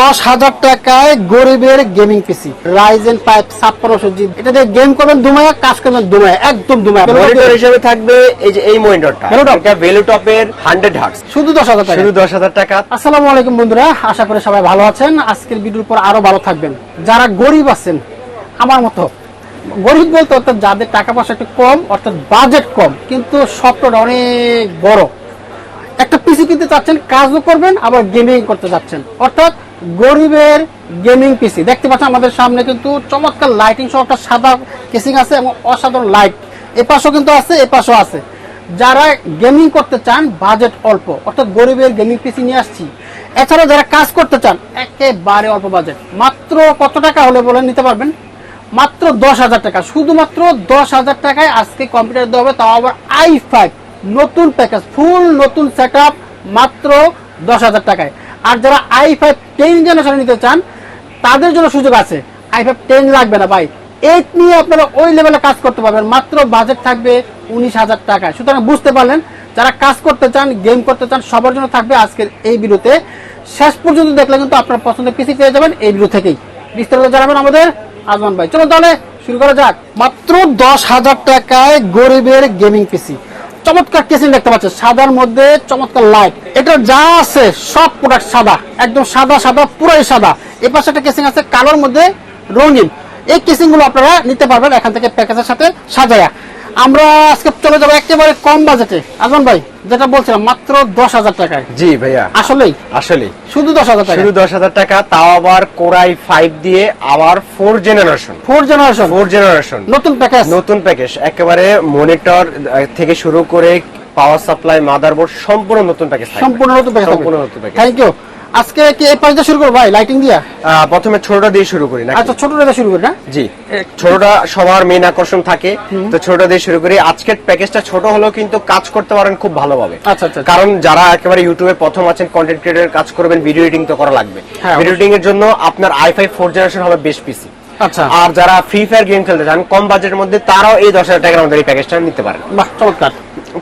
দশ হাজার টাকায় গরিবের গেমিং পিসি রাইজেন ফাইভ ছাপ্পান্নশো জিবি এটা দিয়ে গেম করবেন দুমায়া কাজ করবেন দুমায়া একদম দুমায়া মনিটর হিসেবে থাকবে এই যে এই মনিটরটা? এটা ভেলুটপের হান্ড্রেড হার্টস শুধু দশ হাজার টাকা। শুধু দশ হাজার টাকা। আসসালামু আলাইকুম বন্ধুরা আশা করি সবাই ভালো আছেন। আজকের ভিডিওর পর আরও ভালো থাকবেন। যারা গরিব আছেন আমার মতো গরিব বলতে অর্থাৎ যাদের টাকা পয়সা একটু কম অর্থাৎ বাজেট কম কিন্তু স্বপ্নটা অনেক বড়। একটা পিসি কিনতে চাচ্ছেন কাজও করবেন আবার গেমিং করতে চাচ্ছেন অর্থাৎ গরিবের গেমিং পিসি দেখতে পাচ্ছেন আমাদের সামনে কিন্তু চমৎকার লাইটিং সহ একটা সাদা কেসিং আছে এবং অসাধারণ লাইট এ পাশেও কিন্তু আছে, এ পাশেও আছে। যারা গেমিং করতে চান বাজেট অল্প। অর্থাৎ গরিবের গেমিং পিসি নিয়ে আসছি। এছাড়া যারা কাজ করতে চান, একেবারে অল্প বাজেট মাত্র কত টাকা হলে বলে নিতে পারবেন? মাত্র দশ হাজার টাকা। শুধুমাত্র দশ হাজার টাকায় আজকে কম্পিউটার দেওয়া হবে, তাও আবার আই ফাইভ নতুন প্যাকেজ ফুল নতুন সেট মাত্র দশ হাজার টাকায়। আর যারা আই ফাইভ টেন জেনারেশন নিতে চান, তাদের জন্য সুযোগ আছে। আই ফাইভ টেন লাগবে না, ভাই। এইট নিয়ে আপনারা ওই লেভেলে কাজ করতে পারবেন। মাত্র বাজেট থাকবে উনিশ হাজার টাকা সুতরাং বুঝতে পারলেন, যারা কাজ করতে চান গেম করতে চান, সবার জন্য থাকবে আজকের এই ভিডিওতে। শেষ পর্যন্ত দেখলে কিন্তু আপনার পছন্দের পিসি পেয়ে যাবেন এই ভিডিও থেকেই। বিস্তারিত জানাবেন আমাদের আজমান ভাই। চলো তাহলে শুরু করা যাক। মাত্র দশ হাজার টাকায় গরিবের গেমিং পিসি চমৎকার কেসিং দেখতে পাচ্ছেন। সাদার মধ্যে চমৎকার লাইট এটা যা আছে, সব প্রোডাক্ট সাদা। একদম সাদা সাদা, পুরাই সাদা। এ পাশে একটা কেসিং আছে, কালোর মধ্যে রঙিন। এই কেসিংগুলো আপনারা নিতে পারবেন এখান থেকে প্যাকেজের সাথে সাজায়া। আমরা আজকে চলে যাব একেবারে কম বাজেটে। আজমান ভাই যেটা বলছিলাম মাত্র দশ হাজার টাকায়। জি ভাইয়া। আসলেই? আসলে শুধু দশ হাজার টাকা শুধু দশ হাজার টাকা তাও আবার কোরাই ফাইভ দিয়ে আবার four generation four generation four generation নতুন প্যাকেজ নতুন প্যাকেজ একেবারে মনিটর থেকে শুরু করে পাওয়ার সাপ্লাই মাদারবোর্ড সম্পূর্ণ নতুন প্যাকেজ সম্পূর্ণ নতুন প্যাকেজ সম্পূর্ণ নতুন প্যাকেজ থ্যাংক ইউ আজকে কি এই পাঁচটা শুরু করব ভাই লাইটিং দিয়া? প্রথমে ছোটটা দিয়ে শুরু করি না আচ্ছা ছোট রেখে শুরু করি না? জি ছোটটা সবার মেন আকর্ষণ থাকে। তো ছোটটা দিয়ে শুরু করি। আজকের প্যাকেজটা ছোট হলেও কিন্তু কাজ করতে পারেন খুব ভালোভাবে। আচ্ছা, আচ্ছা, আচ্ছা। কারণ যারা একেবারে ইউটিউবে প্রথম আছেন কন্টেন্ট ক্রিয়েটর কাজ করবেন ভিডিও এডিটিং তো করা লাগবে। ভিডিও এডিটিং এর জন্য আপনার আই ফাইভ ফোর জেনারেশন হবে বেস্ট পিসি আচ্ছা। আর যারা ফ্রি ফায়ার গেম খেলতে চান কম বাজেটের মধ্যে তারাও এই দশ হাজার টাকার আমাদের এই প্যাকেজটা নিতে পারেন। বাহ চমৎকার।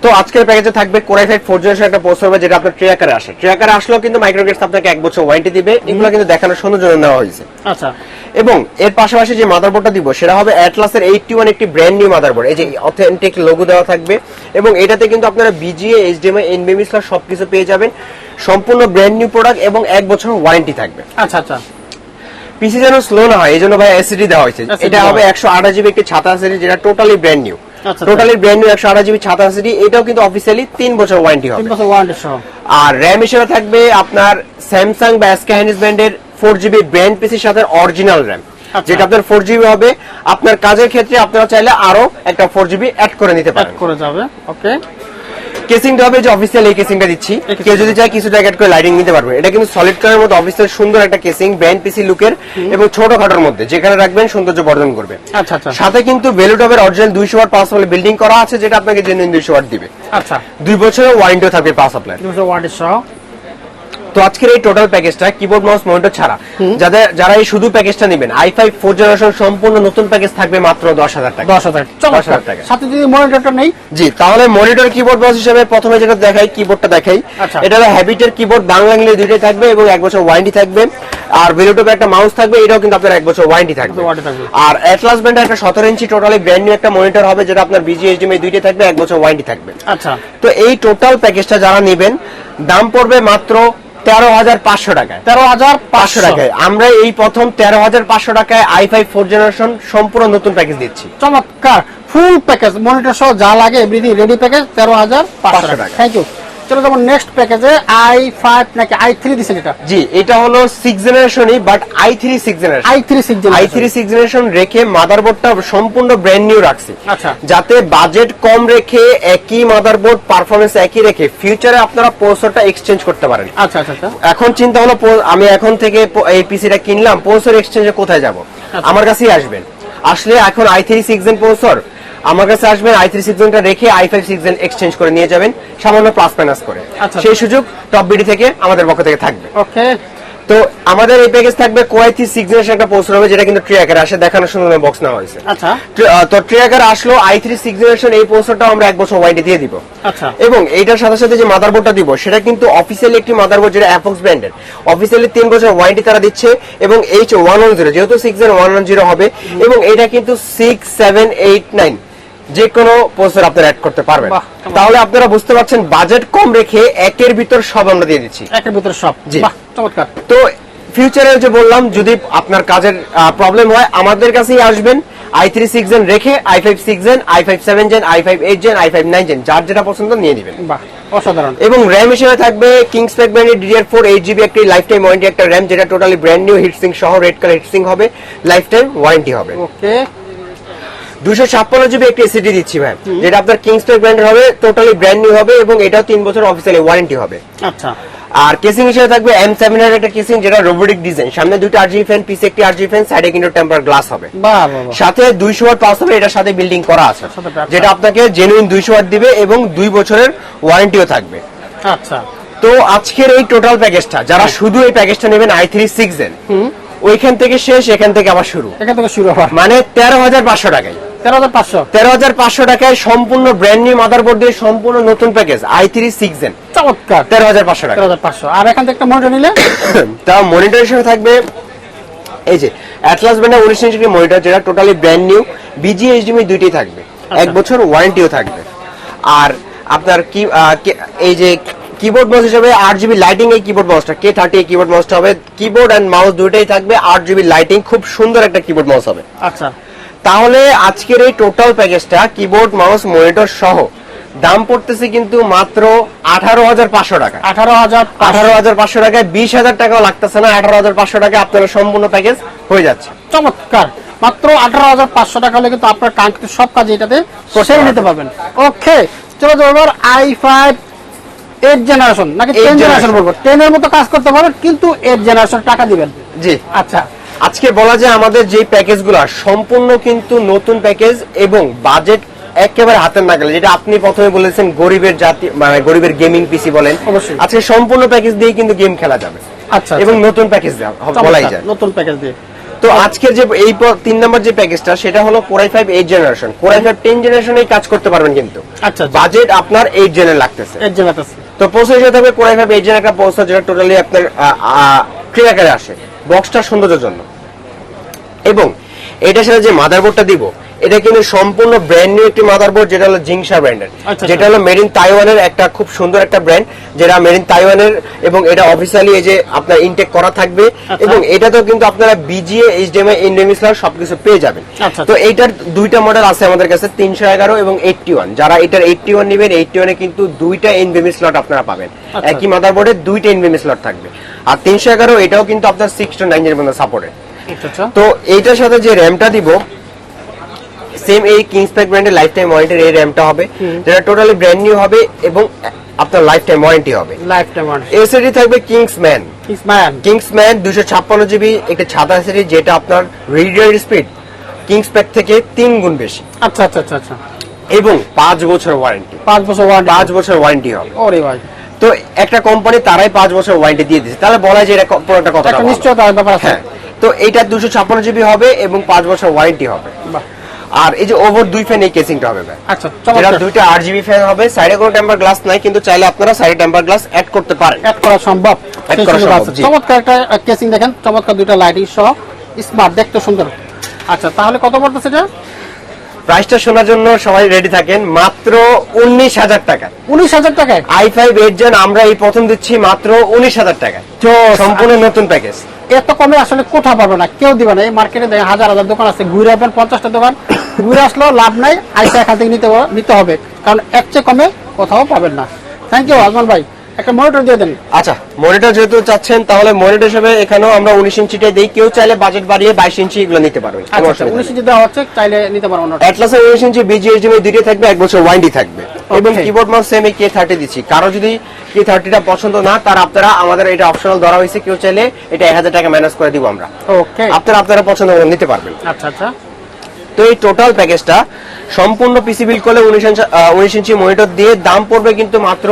তো আজকের প্যাকেজে থাকবে core i five four generation একটা পোস্ট হবে যেটা আপনার ট্রেকারে আসে। ট্রেকারে আসলেও কিন্তু মাইক্রোগেটস আপনাকে এক বছর ওয়ারেন্টি দিবে। এগুলো কিন্তু দেখানোর সুন্দর জন্য নেওয়া হয়েছে। আচ্ছা। এবং এর পাশাপাশি যে মাদারবোর্ডটা দিব সেটা হবে অ্যাটলাসের এইটটি ওয়ান একটি ব্র্যান্ড নিউ মাদারবোর্ড এই যে অথেন্টিক লোগো দেওয়া থাকবে। এবং এটাতে কিন্তু আপনারা বিজিএ এইচডিএমআই এনবিএমএস সবকিছু পেয়ে যাবেন। সম্পূর্ণ ব্র্যান্ড নিউ প্রোডাক্ট এবং এক বছর ওয়ারেন্টি থাকবে। আচ্ছা আচ্ছা। পিসি যেন স্লো না হয় এই জন্য ভাই এসিডি দেওয়া হয়েছে। এটা হবে একশো আঠাশ জিবি একটি ছাতা এসিডি যেটা totally brand new. Totally brand new একশো আঠাশ জিবি ছাতা জিবি এটাও কিন্তু অফিসিয়ালি তিন বছর ওয়ারেন্টি হবে। বছর ওয়ারেন্টি সহ। আর র্যাম হিসেবে থাকবে আপনার স্যামসাং বা এসকেহানিস ব্র্যান্ডের ফোর জিবি ব্র্যান্ড পিসির সাথে অরিজিনাল র্যাম আচ্ছা। যেটা আপনার ফোর জিবি হবে। আপনার কাজের ক্ষেত্রে আপনারা চাইলে আরও একটা ফোর জিবি অ্যাড করে নিতে পারেন। করে যাবে ওকে কেসিংটা হবে যে অফিসিয়াল এই কেসিংটা দিচ্ছি। কেউ যদি চায় কিছু জায়গা করে লাইটিং নিতে পারবে। এটা কিন্তু সলিড কালার মতো অফিসিয়াল সুন্দর একটা কেসিং ব্যান্ড পিসি লুকের এবং ছোট খাটোর মধ্যে। যেখানে রাখবেন সৌন্দর্য বর্ধন করবে। আচ্ছা আচ্ছা। সাথে কিন্তু ভেলুটপের অরিজিনাল দুইশো ওয়াট পাওয়ার সাপ্লাই বিল্ডিং করা আছে যেটা আপনাকে জেনুইন দুইশো ওয়াট দিবে। আচ্ছা। দুই বছরের ওয়ারেন্টিও থাকবে পাওয়ার সাপ্লাই তিন ওয়াটের সহ। তো আজকের এই টোটাল প্যাকেজটা কিবোর্ড মাউস মনিটর ছাড়া। যাদের যারা এই শুধু প্যাকেজটা নেবেন আই ফাইভ ফোর জেনারেশন সম্পূর্ণ নতুন প্যাকেজ থাকবে মাত্র দশ হাজার টাকা। দশ হাজার। চমৎকার। 10,000 টাকা। সাথে যদি মনিটরটা নেই? জি তাহলে মনিটর কিবোর্ড মাউস হিসেবে প্রথমে যেটা দেখাই কিবোর্ডটা দেখাই। আচ্ছা। এটা হলো হ্যাবিটের কিবোর্ড বাংলা ইংলিশ দুইটাই থাকবে এবং এক বছর ওয়ারেন্টি থাকবে। আর ভেলোটপে একটা মাউস থাকবে এটাও কিন্তু আপনার এক বছর ওয়ারেন্টি থাকবে। আর অ্যাটলাস ব্র্যান্ডের একটা সতেরো ইঞ্চি টোটালি ব্র্যান্ড নিউ একটা মনিটর হবে যেটা আপনার বিজি এইচডিএমআই দুইটাই থাকবে এক বছর ওয়ারেন্টি থাকবে। আচ্ছা। তো এই টোটাল প্যাকেজটা যারা নেবেন দাম পড়বে মাত্র তেরো হাজার পাঁচশো টাকায়। তেরো হাজার পাঁচশো। টাকায়। আমরা এই প্রথম তেরো হাজার পাঁচশো টাকায় আই ফাইভ ফোর জেনারেশন সম্পূর্ণ নতুন প্যাকেজ দিচ্ছি। চমৎকার। ফুল প্যাকেজ মনিটর সহ যা লাগে এভরিথিং রেডি প্যাকেজ তেরো হাজার পাঁচশো 500 টাকা। টাকা। থ্যাংক ইউ চলো যেমন নেক্সট প্যাকেজে আই ফাইভ নাকি আই থ্রি দিচ্ছেন এটা? জি এটা হলো six জেনারেশনই but I three six generation I three six I three six generation রেখে মাদারবোর্ডটা সম্পূর্ণ ব্র্যান্ড নিউ রাখছি। আচ্ছা। যাতে বাজেট কম রেখে একই মাদারবোর্ড পারফরমেন্স একই রেখে ফিউচারে আপনারা প্রসেসরটা এক্সচেঞ্জ করতে পারেন। আচ্ছা আচ্ছা আচ্ছা। এখন চিন্তা হলো আমি এখন থেকে এই পিসিটা কিনলাম প্রসেসর এক্সচেঞ্জে কোথায় যাব? আচ্ছা। আমার কাছেই আসবেন আসলে এখন I three six gen processor আমার কাছে আসবেন আই থ্রি সিক্সজনটা রেখে I five six gen exchange করে নিয়ে যাবেন সামান্য প্লাস মাইনাস করে। আচ্ছা। সেই সুযোগ টপ বিডি থেকে আমাদের পক্ষ থেকে থাকবে। ওকে। তো আমাদের এই প্যাকেজ থাকবে core i three six generation একটা পোস্টার হবে যেটা কিন্তু ট্রিয়াকার আসে দেখানোর সময় বক্স নেওয়া হয়েছে। আচ্ছা। তো ট্রিয়াকার আসলো আই থ্রি সিক্স জেনারেশন এই পোস্টারটাও আমরা এক বছর ওয়ারেন্টি দিয়ে দিব। আচ্ছা। এবং এইটার সাথে সাথে যে মাদারবোর্ডটা দিব সেটা কিন্তু অফিসিয়ালি একটি মাদারবোর্ড যেটা অ্যাপক্স ব্র্যান্ডের অফিসিয়ালি তিন বছর ওয়ারেন্টি তারা দিচ্ছে এবং এইচ ওয়ান ওয়ান জিরো যেহেতু সিক্স ওয়ান ওয়ান জিরো হবে এবং এটা কিন্তু সিক্স সেভেন এইট নাইন যে কোনো পোস্টার আপনারা অ্যাড করতে পারবেন। তাহলে আপনারা বুঝতে পারছেন বাজেট কম রেখে একের ভিতর সব আমরা দিয়ে দিচ্ছি। একের ভিতরে সব। জি। চমৎকার। তো ফিউচারে যে বললাম যদি আপনার কাজের প্রবলেম হয় আমাদের কাছেই আসবেন। আই থ্রি সিক্স জেন রেখে I five six gen I five seven gen I five eight gen I five nine gen যার যেটা পছন্দ নিয়ে নেবেন। বাহ অসাধারণ। এবং র্যাম হিসেবে থাকবে কিংস প্যাক ব্র্যান্ডের ডিডিআর ফোর এইট জিবি একটি লাইফ টাইম ওয়ারেন্টি একটা র্যাম যেটা টোটালি ব্র্যান্ড নিউ হিটসিং সহ রেড কালার হিটসিং হবে লাইফ টাইম ওয়ারেন্টি হবে। ওকে দুশো ছাপ্পান্ন জিবি একটি এসিডি দিচ্ছি ভাই। যেটা আপনার ব্র্যান্ডের হবে টোটালি ব্র্যান্ড নিউ হবে এবং এটাও তিন বছর অফিসিয়ালি ওয়ারেন্টি হবে। আচ্ছা। আর কেসিং হিসেবে থাকবে এম সেভেন এর একটা কেসিং যেটা রোবোটিক ডিজাইন সামনে দুটো ফ্যান পিছে একটি ফ্যান সাইডে কিন্তু টেম্পার গ্লাস হবে। সাথে দুইশো ওয়াট এটার সাথে বিল্ডিং করা আছে। যেটা আপনাকে জেনুইন দুইশো ওয়াট দিবে এবং দুই বছরের ওয়ারেন্টিও থাকবে। আচ্ছা। তো আজকের এই টোটাল প্যাকেজটা যারা শুধু এই প্যাকেজটা নেবেন আই থ্রি সিক্স এন ওইখান থেকে শেষ এখান থেকে আবার শুরু। এখান থেকে শুরু মানে তেরো হাজার পাঁচশো টাকায়। তেরো হাজার পাঁচশো। টাকায় সম্পূর্ণ ব্র্যান্ড নিউ মাদারবোর্ড দিয়ে সম্পূর্ণ নতুন প্যাকেজ আই থ্রি সিক্স এন চমৎকার। তেরো হাজার পাঁচশো টাকা। তেরো হাজার পাঁচশো। আর এখান থেকে একটা মনিটর নিলে? তা মনিটর হিসেবে থাকবে এই যে অ্যাটলাস ব্র্যান্ডের উনিশ ইঞ্চি মনিটর যেটা টোটালি ব্র্যান্ড নিউ বিজি দুইটাই থাকবে। এক বছর ওয়ারেন্টিও থাকবে। আর আপনার কি এই যে কিবোর্ড মাউস হিসেবে আট জিবি লাইটিং এই কিবোর্ড মাউসটা কে থার্টি এই কিবোর্ড মাউসটা হবে। কিবোর্ড অ্যান্ড মাউস দুইটাই থাকবে আট জিবি লাইটিং খুব সুন্দর একটা কিবোর্ড মাউস হবে। আচ্ছা। তাহলে আজকের এই টোটাল প্যাকেজটা কিবোর্ড মাউস মনিটর সহ দাম পড়তেছে কিন্তু মাত্র আঠারো হাজার পাঁচশো টাকা। আঠারো হাজার আঠারো হাজার পাঁচশো টাকায় বিশ হাজার টাকাও লাগতেছে না আঠারো হাজার পাঁচশো টাকা আপনার সম্পূর্ণ প্যাকেজ হয়ে যাচ্ছে। চমৎকার। মাত্র আঠারো হাজার পাঁচশো টাকা হলে কিন্তু আপনার কাঙ্ক্ষিত সব কাজ এটাতে সেরে নিতে পারবেন। ওকে চলো যাব আই ফাইভ এইট জেনারেশন নাকি টেন জেনারেশন বলব। টেনের মতো কাজ করতে পারবেন কিন্তু এইট জেনারেশন টাকা দিবেন। জি। আচ্ছা। আজকে বলা যায় আমাদের যে প্যাকেজগুলো সম্পূর্ণ কিন্তু নতুন প্যাকেজ এবং বাজেট একেবারে হাতের নাগালে যেটা আপনি প্রথমে বলেছেন গরিবের জাতি মানে গরিবের গেমিং পিসি বলেন। অবশ্যই। আজকে সম্পূর্ণ প্যাকেজ দিয়ে কিন্তু গেম খেলা যাবে। আচ্ছা এবং নতুন প্যাকেজ বলাই যায়। নতুন প্যাকেজ দিয়ে। তো আজকের যে এই তিন নম্বর যে প্যাকেজটা সেটা হলো core i five eight generation core i five ten জেনারেশনে কাজ করতে পারবেন কিন্তু। আচ্ছা আচ্ছা। বাজেট আপনার এইট জেনের লাগতেছে। এইট জেনারেশন তো প্রসেস হিসেবে থাকবে core i five eight gen একটা প্রসেসর যেটা টোটালি আপনার ক্রিয়া আকারে আসে। বক্সটা সৌন্দর্যের জন্য। এবং এটার সাথে যে মাদারবোর্ডটা দিব এটা কিন্তু সম্পূর্ণ ব্র্যান্ড নিউ একটি মাদারবোর্ড যেটা হলো জিংসা ব্র্যান্ডের আচ্ছা, যেটা হলো মেড ইন তাইওয়ানের একটা খুব সুন্দর একটা ব্র্যান্ড যেটা মেড ইন তাইওয়ানের এবং এটা অফিসিয়ালি এই যে আপনার ইনটেক করা থাকবে। আচ্ছা। এবং এটাতেও কিন্তু আপনারা বিজিএ এইচডিএমআই ইনডেমিসলার সবকিছু পেয়ে যাবেন। আচ্ছা, তো এইটার দুইটা মডেল আছে আমাদের কাছে তিনশো এগারো এবং এইটটি ওয়ান যারা এটার এইটটি ওয়ান নেবেন এইটটি ওয়ানে কিন্তু দুইটা এনবিএমি স্লট আপনারা পাবেন। আচ্ছা। একই মাদারবোর্ডে দুইটা এনবিএমি স্লট থাকবে। আর তিনশো এগারো এটাও কিন্তু আপনার সিক্স টু নাইন এর মধ্যে সাপোর্টেড আচ্ছা আচ্ছা। তো এইটার সাথে যে র্যামটা দিব সেম এই কিংস প্যাক ব্র্যান্ডের লাইফ টাইম ওয়ারেন্টির এই র্যামটা হবে যেটা টোটালি ব্র্যান্ড নিউ হবে এবং আপনার লাইফ টাইম ওয়ারেন্টি হবে। লাইফ টাইম ওয়ান এসএডি থাকবে kings man man kings man দুশো ছাপ্পান্ন জিবি একটা ছাতা এসএডি যেটা আপনার রিডার স্পিড কিংস প্যাক থেকে তিন গুণ বেশি। আচ্ছা আচ্ছা আচ্ছা আচ্ছা। এবং পাঁচ বছর ওয়ারেন্টি পাঁচ বছর ওয়ারেন্টি পাঁচ বছর ওয়ারেন্টি হবে। ওরে ভাই। তো একটা কোম্পানি তারাই পাঁচ বছর ওয়ারেন্টি দিয়ে দিচ্ছে তাহলে বলা যায় এটা পুরোটা কথা একটা নিশ্চয়তার ব্যাপার আছে। হ্যাঁ। তো এটা দুশো ছাপ্পান্ন জিবি হবে এবং পাঁচ বছর ওয়ারেন্টি হবে। বাহ। আর এই যে ওভার দুই ফ্যান এই কেসিংটা হবে ভাই। আচ্ছা এটা দুইটা আরজিবি ফ্যান হবে সাইডে কোনো টেম্পার গ্লাস নাই কিন্তু চাইলে আপনারা সাইডে টেম্পার গ্লাস অ্যাড করতে পারেন। অ্যাড করা সম্ভব। অ্যাড করা সম্ভব, চমৎকার একটা কেসিং দেখেন চমৎকার দুইটা লাইটিং সহ স্মার্ট দেখতে সুন্দর। আচ্ছা তাহলে কত পড়তেছে এটা? প্রাইসটা শোনার জন্য সবাই রেডি থাকেন। মাত্র উনিশ হাজার টাকা। উনিশ হাজার টাকায়? আই ফাইভ এইট জন আমরা এই প্রথম দিচ্ছি মাত্র উনিশ হাজার টাকা। তো সম্পূর্ণ নতুন প্যাকেজ এত কমে আসলে কোথাও পাবে না কেউ দিবে না। এই মার্কেটে দেখেন হাজার হাজার দোকান আছে ঘুরে আসবেন পঞ্চাশটা দোকান। ঘুরে আসলেও লাভ নাই আইসা এখান থেকে নিতে হবে- নিতে হবে। কারণ এর চেয়ে কমে কোথাও পাবেন না। থ্যাংক ইউ আজমান ভাই। একটা মনিটর দিয়ে দেন। আচ্ছা মনিটর যেহেতু চাচ্ছেন তাহলে মনিটর হিসেবে এখানেও আমরা উনিশ ইঞ্চিটাই দিই। কেউ চাইলে বাজেট বাড়িয়ে বাইশ ইঞ্চি এগুলো নিতে পারবেন। কোনো আচ্ছা উনিশ ইঞ্চি দেওয়া হচ্ছে চাইলে নিতে পারব না অ্যাটলাসের উনিশ ইঞ্চি বিজিএসডিএম দুইটাই থাকবে এক বছর ওয়ারেন্টি থাকবে। এবং keyboard mouse same K thirty দিচ্ছি। কারও যদি কে থার্টিটা পছন্দ না তার আপনারা আমাদের এটা অপশনাল ধরা হয়েছে। কেউ চাইলে এটা এক হাজার টাকা ম্যানেজ করে দিব আমরা। ওকে আপনারা আপনারা পছন্দ করে নিতে পারবেন। আচ্ছা আচ্ছা। তো এই টোটাল প্যাকেজটা সম্পূর্ণ পিসি বিল করলে উনিশ ইঞ্চি মনিটর দিয়ে দাম পড়বে কিন্তু মাত্র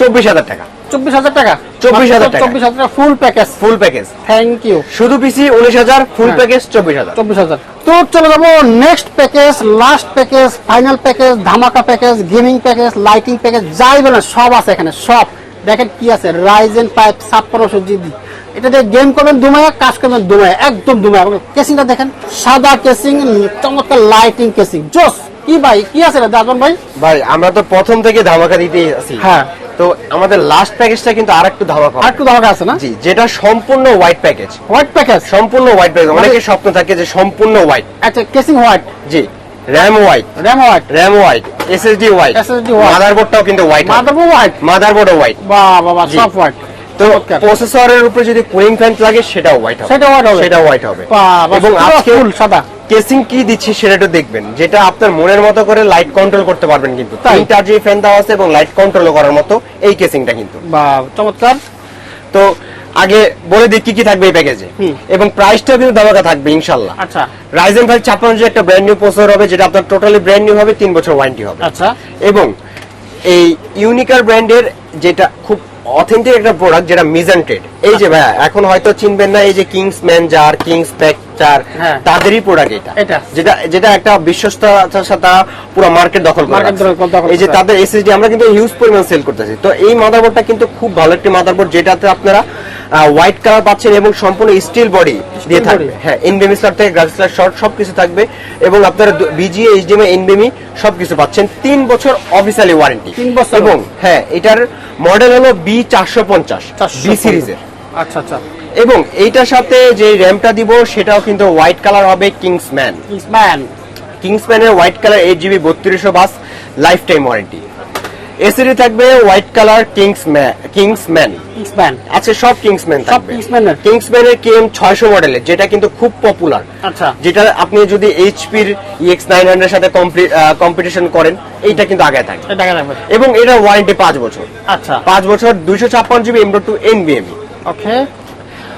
চব্বিশ হাজার টাকা। চব্বিশ হাজার টাকা? 24,000 টাকা। চব্বিশ হাজার টাকা full package full package thank you শুধু পিসি উনিশ হাজার ফুল। প্যাকেজ চব্বিশ হাজার। চব্বিশ হাজার। তো চলে যাব next package last package final package ধামাকা package gaming package lighting package যাই বলেন সব আছে এখানে সব। দেখেন কি আছে রাইজেন পাইপ ছাপ্পান্নশো জিবি এটা দিয়ে গেম করবেন দুমায়া কাজ করবেন দুমায়া একদম দুমায়া কেসিংটা দেখেন সাদা কেসিং চমৎকার লাইটিং কেসিং জোস কি ভাই কি আছে রে দাদন ভাই? ভাই আমরা তো প্রথম থেকে ধামাকা দিতে আছি। হ্যাঁ। তো আমাদের লাস্ট প্যাকেজটা কিন্তু আর একটু ধামাকা আর হবে। ধামাকা আছে না? জি যেটা সম্পূর্ণ হোয়াইট প্যাকেজ হোয়াইট প্যাকেজ সম্পূর্ণ হোয়াইট প্যাকেজ মানে- অনেকের স্বপ্ন থাকে যে সম্পূর্ণ হোয়াইট আচ্ছা কেসিং হোয়াইট জি RAM white RAM white RAM white SSD white SSD white। মাদারবোর্ডটাও কিন্তু white motherboard white motherboard white বাহ বাবা জি। সব হোয়াইট তো প্রসেসরের উপরে যদি কুলিং ফ্যান লাগে সেটাও হোয়াইট হবে। সেটা white হবে। সেটা হোয়াইট হবে। বাহ এবং আজকে সাদা। কেসিং কি দিচ্ছি সেটা একটু দেখবেন। যেটা আপনার মনের মতো করে লাইট কন্ট্রোল করতে পারবেন কিন্তু। তাই? তিনটা জি ফ্যান দেওয়া আছে এবং লাইট কন্ট্রোল করার মতো এই কেসিংটা কিন্তু। বা চমৎকার। তো আগে বলে দিই কি কি থাকবে এই প্যাকেজে। এবং প্রাইসটাও কিন্তু ধামাকা থাকবে ইনশাল্লাহ। আচ্ছা। রাইজেন ফাইভ ছাপ্পান্ন যে একটা ব্র্যান্ড নিউ প্রসেসর হবে যেটা আপনার টোটালি ব্র্যান্ড নিউ হবে তিন বছর ওয়ারেন্টি হবে। আচ্ছা। এবং এই ইউনিকার ব্র্যান্ডের যেটা খুব অথেন্টিক একটা প্রোডাক্ট যেটা মিজান্টেড এই যে ভাইয়া এখন হয়তো চিনবেন না এই যে কিংস ম্যান জার কিংস প্যাকচার হ্যাঁ। তাদেরই প্রোডাক্ট এটা। যেটা যেটা একটা বিশ্বস্ততার সাথে পুরো মার্কেট দখল করে এই যে তাদের এসএসডি আমরা কিন্তু হিউজ পরিমাণ সেল করতেছি। তো এই মাদারবোর্ডটা কিন্তু খুব ভালো একটি মাদারবোর্ড যেটাতে আপনারা হোয়াইট কালার পাচ্ছেন এবং সম্পূর্ণ স্টিল বডি দিয়ে থাকবে। হ্যাঁ এনবিএমি স্লট থেকে গ্রাফিক্স কার্ড শর্ট সবকিছু থাকবে এবং আপনারা বিজিএ এইচডিএমআই এনবিএমি সবকিছু পাচ্ছেন। তিন বছর অফিসিয়ালি ওয়ারেন্টি তিন বছর? এবং হ্যাঁ এটার মডেল হলো বি চারশো পঞ্চাশ। বি সিরিজের আচ্ছা আচ্ছা। এবং এইটার সাথে যে র্যামটা দিব সেটাও কিন্তু হোয়াইট কালার হবে কিংসম্যান। ম্যান কিংসম্যানের হোয়াইট কালার এইট জিবি বত্রিশশো bus lifetime warranty. SSD থাকবে white colour Kingsman. Kingsman. Man আচ্ছা সব কিংসম্যান সব Kingsman এর? কিংসম্যানের কেএম ছয়শো মডেলের যেটা কিন্তু খুব পপুলার আচ্ছা। যেটা আপনি যদি এইচপির ইএক্স নাইন হান্ড্রেড সাথে কম্পিটিশন করেন এইটা কিন্তু আগে থাকে এবং এটা ওয়ারেন্টি পাঁচ বছর। আচ্ছা। পাঁচ বছর দুইশো ছাপ্পান্ন জিবি এমডো টু এনবিএমই ওকে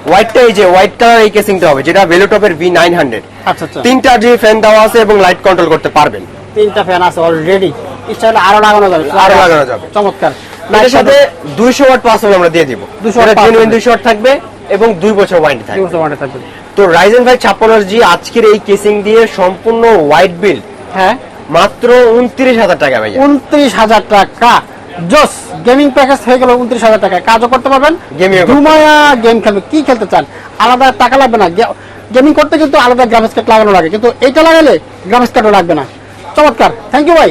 হোয়াইটটা এই যে হোয়াইট কালার এই কেসিংটা হবে যেটা ভেলোটপের ভি নাইন হান্ড্রেড তিনটা জি ফ্যান দেওয়া আছে এবং লাইট কন্ট্রোল করতে পারবেন। তিনটা ফ্যান আছে অলরেডি ইচ্ছা হলে আরও লাগানো যাবে। আরও লাগানো যাবে। চমৎকার। এটার সাথে দুইশো ওয়াট পাসওয়ার্ড আমরা দিয়ে দিব। 200 watt জেনুইন ওয়াট থাকবে এবং দুই বছর ওয়ারেন্টি থাকবে। দুশো ওয়াটে থাকবে। তো রাইজেন ভাই ছাপ্পান্ন জি আজকের এই কেসিং দিয়ে সম্পূর্ণ হোয়াইট বিল হ্যাঁ। মাত্র উনত্রিশ হাজার টাকা ভাইয়া। উনত্রিশ হাজার টাকা। জোস গেমিং প্যাকেজ হয়ে গেল উনত্রিশ হাজার টাকায়। কাজও করতে পারবেন করতে গেম খেলবে। কি খেলতে চান? আলাদা টাকা লাগবে না। গেমিং করতে কিন্তু আলাদা গ্রাফিক্স কার্ড লাগানো লাগে। কিন্তু এইটা লাগালে গ্রাফিক্স কার্ডও লাগবে না। চমৎকার। থ্যাংক ইউ ভাই।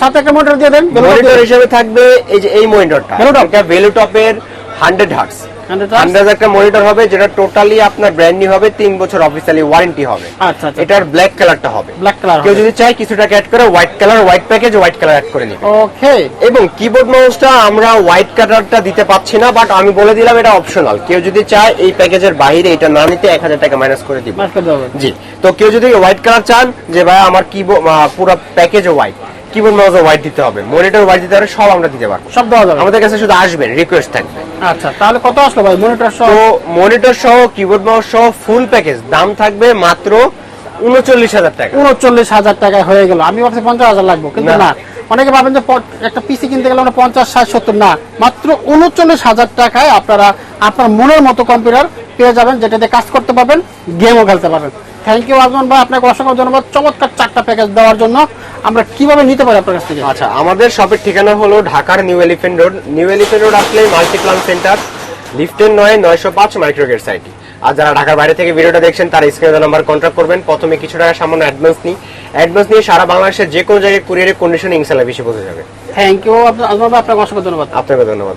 সাথে একটা মনিটর দিয়ে দেন। মনিটর হিসেবে থাকবে এই যে এই মনিটরটা। এটা ভেলোটপের হান্ড্রেড হার্টস 100 hertz? হান্ড্রেড একটা মনিটর হবে যেটা টোটালি আপনার ব্র্যান্ড নিউ হবে তিন বছর অফিসিয়ালি ওয়ারেন্টি হবে। আচ্ছা আচ্ছা এটার ব্ল্যাক কালারটা হবে। ব্ল্যাক কালার কেউ যদি চায় কিছু টাকা অ্যাড করে white colour white package white colour add করে নিবে। ওকে এবং কিবোর্ড মাউসটা আমরা হোয়াইট কালারটা দিতে পাচ্ছি না বাট আমি বলে দিলাম এটা অপশনাল কেউ যদি চায় এই প্যাকেজের বাইরে এটা না নিতে এক হাজার টাকা মাইনাস করে দিব। জি। তো কেউ যদি হোয়াইট কালার চান যে ভাই আমার কিবোর্ড পুরো প্যাকেজ হোয়াইট কিবোর্ড মাউসও হোয়াইট দিতে হবে। মনিটর হোয়াইট দিতে হবে সব আমরা দিতে পারব। সব দেওয়া যাবে। আমাদের কাছে শুধু আসবেন রিকোয়েস্ট থাকবে। আচ্ছা তাহলে কত আসলো ভাই? মনিটর সহ? তো মনিটর সহ কিবোর্ড মাউস সহ ফুল প্যাকেজ দাম থাকবে মাত্র উনচল্লিশ হাজার টাকা। উনচল্লিশ হাজার টাকায় হয়ে গেল। আমি ভাবছি পঞ্চাশ হাজার লাগবে কিন্তু না। অনেকে ভাবেন যে একটা পিসি কিনতে গেলে আমরা পঞ্চাশ ষাট সত্তর। না মাত্র উনচল্লিশ হাজার টাকায় আপনারা আপনার মনের মতো কম্পিউটার পেয়ে যাবেন যেটাতে কাজ করতে পারবেন গেমও খেলতে পারবেন। থ্যাংক ইউ আজমান ভাই আপনাকে অসংখ্য ধন্যবাদ। চমৎকার চারটা প্যাকেজ দেওয়ার জন্য। আমরা কীভাবে নিতে পারি আপনার কাছ থেকে? আচ্ছা আমাদের শপের ঠিকানা হলো ঢাকার new elephant road. New elephant road আসলে মাল্টিপ্লান সেন্টার লিফটেন নয় নয়শো পাঁচ মাইক্রোগেট সাইটি আর যারা ঢাকার বাইরে থেকে ভিডিওটা দেখছেন তারা স্ক্রিনে নাম্বার কন্ট্যাক্ট করবেন। প্রথমে কিছু টাকা সামান্য অ্যাডভান্স নিই। অ্যাডভান্স নিয়ে সারা বাংলাদেশের যে কোনো জায়গায় কুরিয়ারের কন্ডিশন ইনশাল্লাহ বেশি বোঝা যাবে। থ্যাংক ইউ ভাই আপনাকে অসংখ্য ধন্যবাদ। আপনাকে ধন্যবাদ।